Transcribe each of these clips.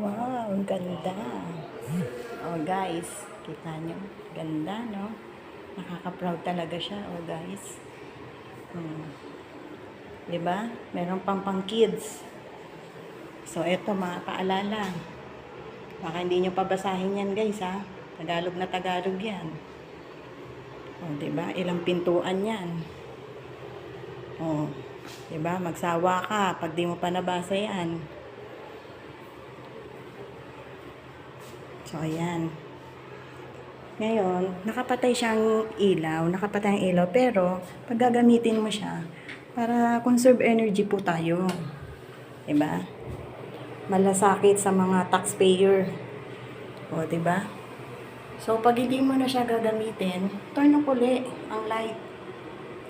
Wow, ang ganda. Oh, guys, kita nyo. Ganda, no? Nakaka-proud talaga siya, oh, guys. Hmm. Diba? Meron pang pang kids. So, eto mga paalala. Baka hindi nyo pabasahin yan, guys, ha? Tagalog na Tagalog yan. Oh, diba? Ilang pintuan yan. Oh, diba? Magsawa ka pag di mo pa nabasa yan. So, ayan. Ngayon, nakapatay siyang ilaw, nakapatay ang ilaw, pero pag gagamitin mo siya, para conserve energy po tayo. Diba? Malasakit sa mga taxpayer. O, diba? So, pag hindi mo na siya gagamitin, turn off uli ang light.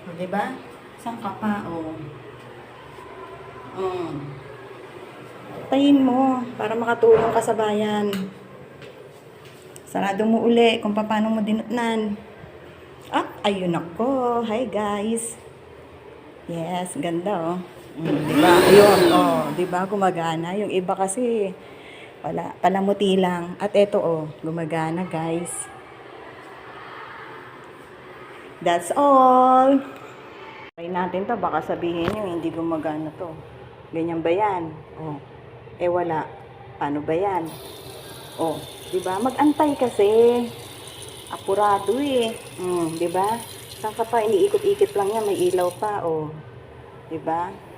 O, diba? Saan ka pa? O. Mm. Tayin mo para makatulong ka sa bayan. Sarado mo uli kung paano mo dinatnan. Ah, ayun ako. Hi guys. Yes, ganda oh. Mm, di ba? Ayun, oh, di ba gumagana? Yung iba kasi wala, palamuti lang. At eto oh, gumagana guys. That's all. Try natin to, baka sabihin nyo hindi gumagana to. Ganyan ba yan? Oh. Eh wala. Paano ba yan? Oh, 'di ba? Mag-antay kasi. Apurado eh. Mm, 'di ba? Saan pa iniikot-ikot lang yan, may ilaw pa, oh. 'Di ba?